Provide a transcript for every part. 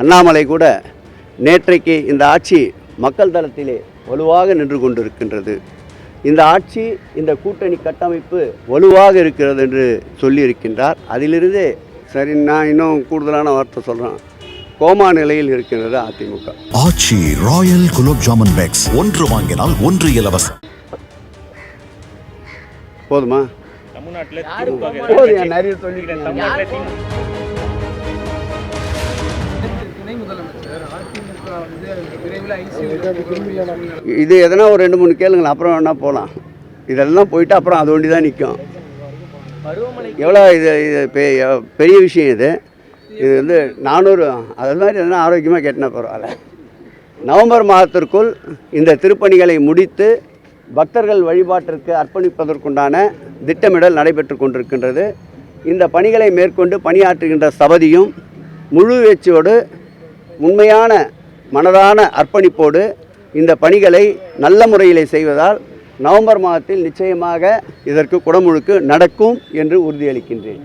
அண்ணாமலை கூட நேற்றைக்கு இந்த ஆட்சி மக்கள் தளத்திலே வலுவாக நின்று கொண்டிருக்கின்றது. இந்த ஆட்சி இந்த கூட்டணி கட்டமைப்பு வலுவாக இருக்கிறது என்று சொல்லியிருக்கின்றார். அதிலிருந்தே சரி நான் இன்னும் கூடுதலான வார்த்தை சொல்கிறேன் கோமா நிலையில் இருக்கின்றது AIADMK. Aachi royal gulab jamun packs. ஒன்று வாங்கினால் ஒன்று இலவசம். போதுமா? தமிழ்நாட்டில் நிறைய சொல்லிக்கிறேன். இது எதனா ஒரு ரெண்டு மூணு கேளுங்களேன் அப்புறம் வேணா போகலாம் இதெல்லாம் போயிட்டு அப்புறம் அது ஒண்டி தான் நிற்கும் எவ்வளோ இது இது பெ- பெரிய விஷயம் இது. இது வந்து நானூறு அது மாதிரி எதனா ஆரோக்கியமாக கேட்டினா பரவாயில்ல. நவம்பர் மாதத்திற்குள் இந்த திருப்பணிகளை முடித்து பக்தர்கள் வழிபாட்டிற்கு அர்ப்பணிப்பதற்குண்டான திட்டமிடல் நடைபெற்று கொண்டிருக்கின்றது. இந்த பணிகளை மேற்கொண்டு பணியாற்றுகின்ற சபதியும் முழு வீச்சோடு உண்மையான மனதான அர்ப்பணிப்போடு இந்த பணிகளை நல்ல முறையிலே செய்வதால் நவம்பர் மாதத்தில் நிச்சயமாக இதற்கு குடமுழுக்கு நடக்கும் என்று உறுதியளிக்கின்றேன்.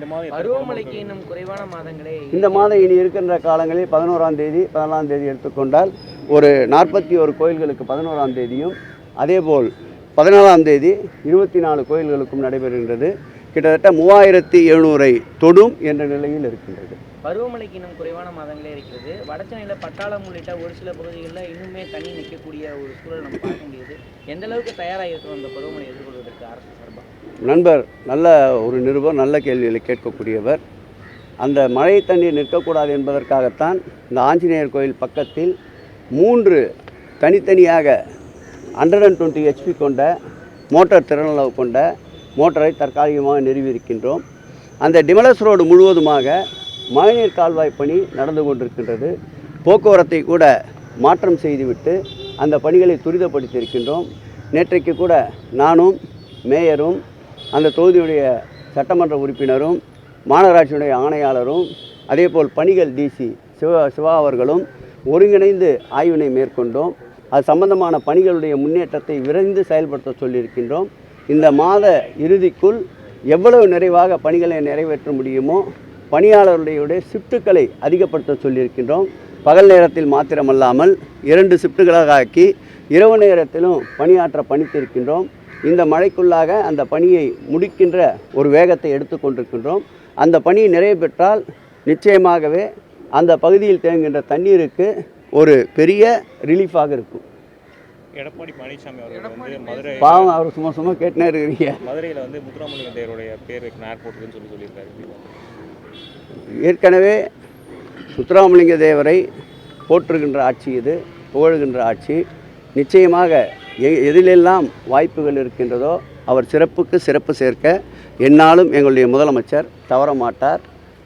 இந்த மாதம் இனி இருக்கின்ற காலங்களில் பதினோராம் தேதி பதினாலாம் தேதி எடுத்துக்கொண்டால் ஒரு நாற்பத்தி ஒரு கோயில்களுக்கு பதினோராம் தேதியும் அதேபோல் பதினாலாம் தேதி இருபத்தி நாலு கோயில்களுக்கும் நடைபெறுகின்றது. கிட்டத்தட்ட மூவாயிரத்தி எழுநூறை தொடும் என்ற நிலையில் இருக்கின்றது. பருவமழைக்கு இன்னும் குறைவான மாதங்களே இருக்கிறது. வடச்சென்னையில் பட்டாளம் உள்ளிட்ட ஒரு சில பகுதிகளில் இன்னுமே தண்ணி நிற்கக்கூடிய ஒரு சூழல் நம்ம பார்க்க முடியுது. எந்த அளவுக்கு தயாராக இருக்கிறோம் அந்த பருவமழை எதிர்கொள்வதற்கு அரசு சார்பாக. நண்பர் நல்ல ஒரு நிருபர் நல்ல கேள்விகளை கேட்கக்கூடியவர். அந்த மழை தண்ணீர் நிற்கக்கூடாது என்பதற்காகத்தான் இந்த ஆஞ்சநேயர் கோயில் பக்கத்தில் மூன்று தனித்தனியாக ஹண்ட்ரட் அண்ட் டுவெண்ட்டி ஹெச்பி கொண்ட மோட்டார் திறனளவு கொண்ட மோட்டாரை தற்காலிகமாக நிறுவியிருக்கின்றோம். அந்த டிமலஸ் ரோடு முழுவதுமாக மழைநீர் கால்வாய் பணி நடந்து கொண்டிருக்கின்றது. போக்குவரத்தை கூட மாற்றம் செய்துவிட்டு அந்த பணிகளை துரிதப்படுத்தியிருக்கின்றோம். நேற்றைக்கு கூட நானும் மேயரும் அந்த தொகுதியுடைய சட்டமன்ற உறுப்பினரும் மாநகராட்சியுடைய ஆணையாளரும் அதேபோல் பணிகள் டிசி சிவா சிவா அவர்களும் ஒருங்கிணைந்து ஆய்வினை மேற்கொண்டோம். அது சம்பந்தமான பணிகளுடைய முன்னேற்றத்தை விரைந்து செயல்படுத்த சொல்லியிருக்கின்றோம். இந்த மாத இறுதிக்குள் எவ்வளவு நிறைவாக பணிகளை நிறைவேற்ற முடியுமோ பணியாளர்களுடைய ஷிஃப்ட்டுகளை அதிகப்படுத்த சொல்லியிருக்கின்றோம். பகல் நேரத்தில் மாத்திரமல்லாமல் இரண்டு ஷிஃப்ட்டுகளாக ஆக்கி இரவு நேரத்திலும் பணியாற்ற பணித்திருக்கின்றோம். இந்த மழைக்குள்ளாக அந்த பணியை முடிக்கின்ற ஒரு வேகத்தை எடுத்துக்கொண்டிருக்கின்றோம் அந்த பணி நிறைவு பெற்றால் நிச்சயமாகவே அந்த பகுதியில் தேங்குகின்ற தண்ணீருக்கு ஒரு பெரிய ரிலீஃபாக இருக்கும். எடப்பாடி பழனிசாமி அவர்கள் வந்து மதுரை பாவம் அவர் சும்மா சும்மா கேட்டுனே இருக்கிறீங்க. மதுரையில் வந்து முத்துராமலிங்க தேவருடைய பேர் வைக்கணும் ஏர்போர்ட்டுக்குன்னு சொல்லி சொல்லியிருக்காரு. ஏற்கனவே முத்துராமலிங்க தேவரை போற்றுகின்ற ஆட்சி இது புகழுகின்ற ஆட்சி. நிச்சயமாக எ- எதிலெல்லாம் வாய்ப்புகள் இருக்கின்றதோ அவர் சிறப்புக்கு சிறப்பு சேர்க்க என்னாலும் எங்களுடைய முதலமைச்சர் தவற மாட்டார்.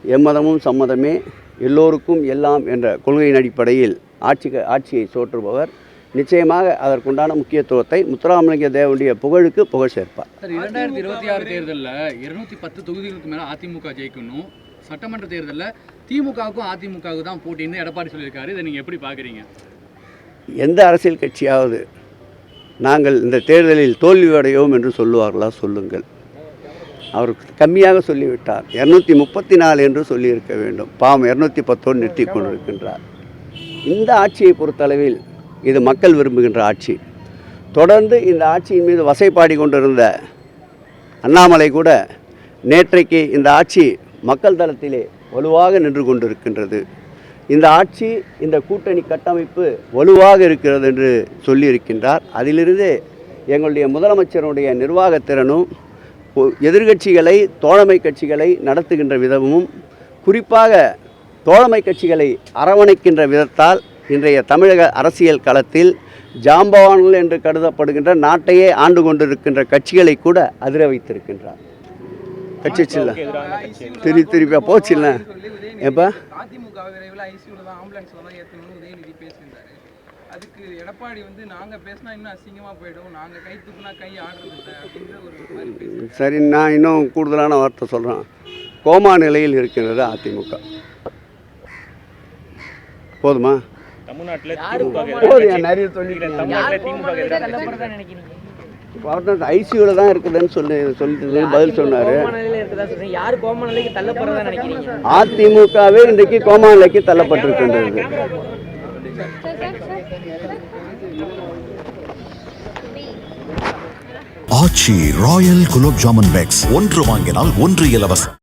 எம்மதமும் சம்மதமே எல்லோருக்கும் எல்லாம் என்ற கொள்கையின் அடிப்படையில் ஆட்சி ஆட்சியை சோற்றுபவர் நிச்சயமாக அதற்குண்டான முக்கியத்துவத்தை முத்துராமலிங்க தேவனுடைய புகழுக்கு புகழ் சேர்ப்பார். இரண்டாயிரத்தி இருபத்தி ஆறு தேர்தலில் இருநூத்தி பத்து தொகுதிகளுக்கு மேலே அதிமுக ஜெயிக்கணும். சட்டமன்ற தேர்தலில் திமுகவுக்கும் அதிமுகவுக்கும் தான் போட்டின்னு எடப்பாடி சொல்லியிருக்காரு. இதை நீங்கள் எப்படி பார்க்குறீங்க? எந்த அரசியல் கட்சியாவது நாங்கள் இந்த தேர்தலில் தோல்வியடையோம் என்று சொல்லுவார்களா? சொல்லுங்கள். அவர் கம்மியாக சொல்லிவிட்டார். இரநூத்தி முப்பத்தி நாலு என்று சொல்லியிருக்க வேண்டும். பாவம் இரநூத்தி பத்தோடு நிறுத்தி கொண்டிருக்கின்றார் இந்த ஆட்சியை பொறுத்தளவில் இது மக்கள் விரும்புகின்ற ஆட்சி. தொடர்ந்து இந்த ஆட்சியின் மீது வசைப்பாடி கொண்டிருந்த அண்ணாமலை கூட நேற்றைக்கு இந்த ஆட்சி மக்கள் தளத்திலே வலுவாக நின்று கொண்டிருக்கின்றது. இந்த ஆட்சி இந்த கூட்டணி கட்டமைப்பு வலுவாக இருக்கிறது என்று சொல்லியிருக்கின்றார். அதிலிருந்தே எங்களுடைய முதலமைச்சருடைய நிர்வாகத்திறனும் எதிர்கட்சிகளை தோழமை கட்சிகளை நடத்துகின்ற விதமும் குறிப்பாக தோழமை கட்சிகளை அரவணைக்கின்ற விதத்தால் இன்றைய தமிழக அரசியல் களத்தில் ஜாம்பவான்கள் என்று கருதப்படுகின்ற நாட்டையே ஆண்டு கொண்டிருக்கின்ற கட்சிகளை கூட அதிர வைத்திருக்கின்றார். கட்சி சில்ல எதிரான கட்சி திரு திருப்பி போச்சுல்ல? எப்போ அதிமுக விரைவில் ஐசியூல தான் ஆம்புலன்ஸ்ல தான் ஏற்றணும்னு உதயநிதி பேசியிருந்தாரு. அதுக்கு எடப்பாடி வந்து நாங்க பேசினா இன்னும் அசிங்கமா போயிடும் நாங்க கை தூக்குனா கை ஆடுறது இல்லை அப்படின்ற ஒரு மாதிரி பேசி சரி நான் இன்னும் கூடுதலான வார்த்தை சொல்கிறேன் கோமா நிலையில் இருக்கின்றது அதிமுக. போதுமா? தமிழ்நாட்டில். நிறைய இல்ல, அவர் ஐசியூவில் தான் இருக்குதுன்னு சொல்லி சொல்லிட்டு பதில் சொன்னார். அதிமுகவே இன்றைக்கு கோமா நிலைக்கு தள்ளப்பட்டிருக்கின்றது. ஆச்சி ராயல் குலோப் ஜாமுன் பேக்ஸ் ஒன்று வாங்கினால் ஒன்று இலவசம்.